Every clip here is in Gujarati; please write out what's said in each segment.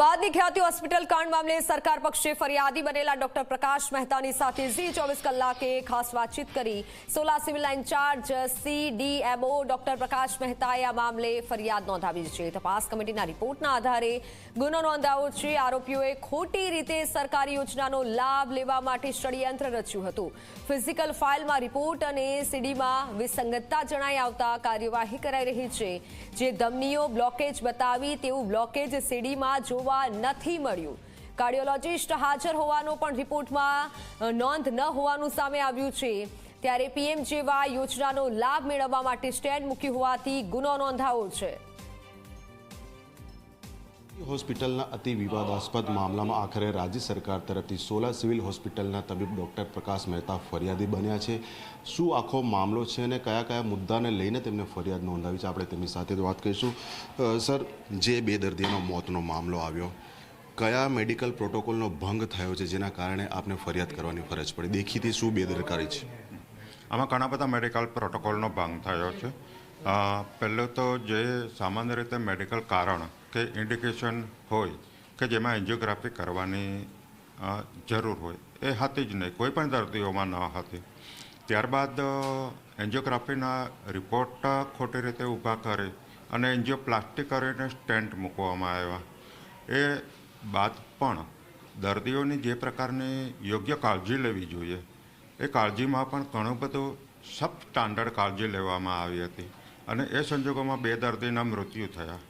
અમદાવાદની ખ્યાતિ હોસ્પિટલ કાંડ મામલે સરકાર પક્ષે ફરિયાદી બનેલા ડોક્ટર પ્રકાશ મહેતાની સાથે ઝી ચોવીસ કલાકે ખાસ વાતચીત કરી. Sola civil incharge CDMO doctor Prakash મહેતાએ આ મામલે ફરિયાદ નોંધાવી છે. તપાસ કમિટીના રિપોર્ટના આધારે ગુનો નોંધાયો છે. આરોપીઓએ ખોટી રીતે સરકારી યોજનાનો લાભ લેવા માટે ષડયંત્ર રચ્યું હતું. ફિઝિકલ ફાઇલમાં રિપોર્ટ અને સીડીમાં વિસંગતતા જણાઈ આવતા કાર્યવાહી કરાઈ રહી છે. જે ધમનીઓ બ્લોકેજ બતાવી તેવું બ્લોકેજ સીડીમાં જોવા નથી મળ્યું. કાર્ડિયોલોજિસ્ટ હાજર હોવાનો પણ રિપોર્ટમાં નોંધ ન હોવાનું સામે આવ્યું છે. ત્યારે પીએમ જેવા યોજનાનો લાભ મેળવવા માટે સ્ટેન્ડ મૂકી હોવાથી ગુનો નોંધાયો છે. હોસ્પિટલના અતિ વિવાદાસ્પદ મામલામાં આખરે રાજ્ય સરકાર તરફથી સોલા સિવિલ હોસ્પિટલના તબીબ ડોક્ટર પ્રકાશ મહેતા ફરિયાદી બન્યા છે. શું આખો મામલો છે અને કયા કયા મુદ્દાને લઈને તેમને ફરિયાદ નોંધાવી છે? આપણે તેમની સાથે વાત કરીશું. સર, જે બે દર્દીનો મોતનો મામલો આવ્યો, કયા મેડિકલ પ્રોટોકોલનો ભંગ થયો છે જેના કારણે આપને ફરિયાદ કરવાની ફરજ પડી? દેખીતી શું બેદરકારી છે? આમાં ઘણા બધા મેડિકલ પ્રોટોકોલનો ભંગ થયો છે. પહેલો તો જે સામાન્ય રીતે મેડિકલ કારણ કે ઇન્ડિકેશન હોય કે જેમાં એન્જિયોગ્રાફી કરવાની જરૂર હોય. એ હતી જ નહીં. કોઈ પણ દર્દીઓમાં ન હતી ત્યારબાદ એન્જિયોગ્રાફીના રિપોર્ટ ખોટી રીતે ઊભા કરી અને એન્જિયોપ્લાસ્ટી કરીને સ્ટેન્ટ મૂકવામાં આવ્યા. એ બાદ પણ દર્દીઓની જે પ્રકારની યોગ્ય કાળજી લેવી જોઈએ, એ કાળજીમાં પણ ઘણું બધું સબ સ્ટાન્ડર્ડ કાળજી લેવામાં આવી હતી. અને એ સંજોગોમાં બે દર્દીના મૃત્યુ થયા.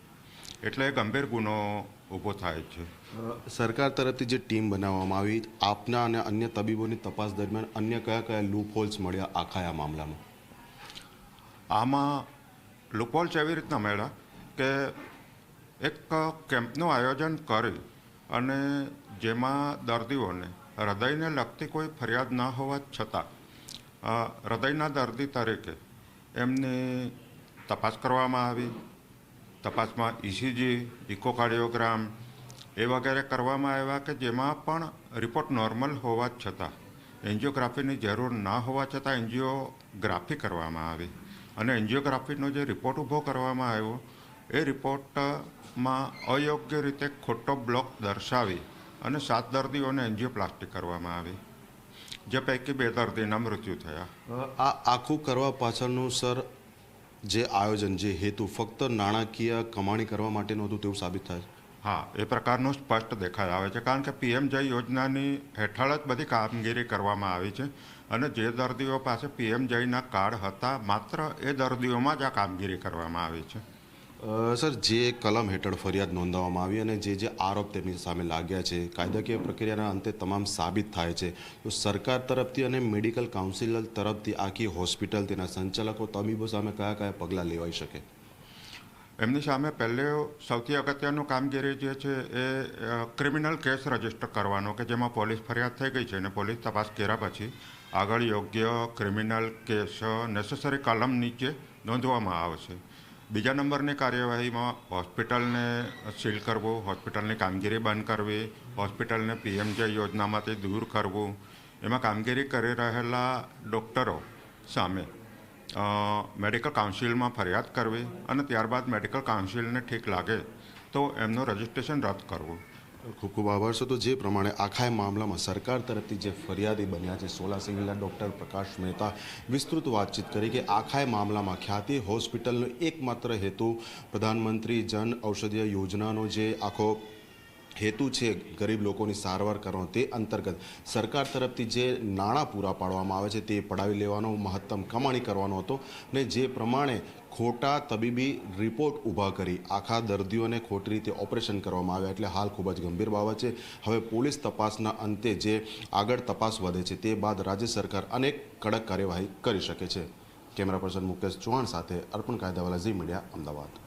એટલે ગંભીર ગુનો ઊભો થાય છે. સરકાર તરફથી જે ટીમ બનાવવામાં આવી આપના અને અન્ય તબીબોની તપાસ દરમિયાન અન્ય કયા કયા લૂપ હોલ્સ મળ્યા આખા આ મામલામાં? આમાં લુપોલ્સ એવી રીતના મળ્યા કે એક કેમ્પનું આયોજન કરી અને જેમાં દર્દીઓને હૃદયને લગતી કોઈ ફરિયાદ ન હોવા છતાં હૃદયના દર્દી તરીકે એમની તપાસ કરવામાં આવી. તપાસમાં ઇસીજી ઇકોકાર્ડિયોગ્રામ એ વગેરે કરવામાં આવ્યા કે જેમાં પણ રિપોર્ટ નોર્મલ હોવા છતાં, એન્જિયોગ્રાફીની જરૂર ના હોવા છતાં એન્જિયોગ્રાફી કરવામાં આવી. અને એન્જિયોગ્રાફીનો જે રિપોર્ટ ઊભો કરવામાં આવ્યો, એ રિપોર્ટમાં અયોગ્ય રીતે ખોટો બ્લોક દર્શાવી અને સાત દર્દીઓને એન્જિયોપ્લાસ્ટી કરવામાં આવી, જે પૈકી બે દર્દીના મૃત્યુ થયા. આ આખું કરવા પાછળનું, સર જે આયોજન, જે હેતુ ફક્ત નાણાકીય કમાણી કરવા માટેનું હતું તેવું સાબિત થાય હા, એ પ્રકારનું સ્પષ્ટ દેખાય આવે છે. કારણ કે પીએમ જય યોજનાની હેઠળ જ બધી કામગીરી કરવામાં આવી છે અને જે દર્દીઓ પાસે પીએમ જયના કાર્ડ હતા, માત્ર એ દર્દીઓમાં જ આ કામગીરી કરવામાં આવી છે. સર, જે કલમ હેઠળ ફરિયાદ નોંધાવવામાં આવી અને જે જે આરોપ તેમની સામે લાગ્યા છે, કાયદાકીય પ્રક્રિયાના અંતે તમામ સાબિત થાય છે, તો સરકાર તરફથી અને મેડિકલ કાઉન્સિલ તરફથી આખી હોસ્પિટલ તેના સંચાલકો તબીબો સામે કયા કયા પગલાં લેવાઈ શકે? એમની સામે પહેલે સૌથી અગત્યનું કામગીરી જે છે એ ક્રિમિનલ કેસ રજિસ્ટર કરવાનો કે જેમાં પોલીસ ફરિયાદ થઈ ગઈ છે અને પોલીસ તપાસ કર્યા પછી આગળ યોગ્ય ક્રિમિનલ કેસ નેસેસરી કલમ નીચે નોંધવામાં આવશે. બીજા નંબરની કાર્યવાહીમાં હોસ્પિટલને સીલ કરવું, હોસ્પિટલની કામગીરી બંધ કરવી, હોસ્પિટલને પીએમજે યોજનામાંથી દૂર કરવું, એમાં કામગીરી કરી રહેલા ડૉક્ટરો સામે મેડિકલ કાઉન્સિલમાં ફરિયાદ કરવી અને ત્યારબાદ મેડિકલ કાઉન્સિલને ઠીક લાગે તો એમનું રજિસ્ટ્રેશન રદ કરવું. ખૂબ ખૂબ આભાર. છે તો જે પ્રમાણે આખા મામલામાં સરકાર તરફથી જે ફરિયાદી બન્યા છે, સોલા સિંગલા ડૉક્ટર પ્રકાશ મહેતા વિસ્તૃત વાતચીત કરી કે આખા મામલામાં ખ્યાતિ હોસ્પિટલનો એકમાત્ર હેતુ પ્રધાનમંત્રી જન ઔષધીય યોજનાનો જે આખો હેતુ છે ગરીબ લોકોની સારવાર કરવાનો તે અંતર્ગત સરકાર તરફથી જે નાણાં પૂરા પાડવામાં આવે છે તે પડાવી લેવાનો, મહત્તમ કમાણી કરવાનો હતો ને જે પ્રમાણે ખોટા તબીબી રિપોર્ટ ઊભા કરી, આખા દર્દીઓને ખોટી રીતે ઓપરેશન કરવામાં આવ્યા એટલે હાલ ખૂબ જ ગંભીર બાબત છે. હવે પોલીસ તપાસના અંતે જે આગળ તપાસ વધે છે તે બાદ રાજ્ય સરકાર અનેક કડક કાર્યવાહી કરી શકે છે. કેમેરા પર્સન મુકેશ ચૌહાણ સાથે અર્પણ કાયદાવાલા ઝી મીડિયા, અમદાવાદ.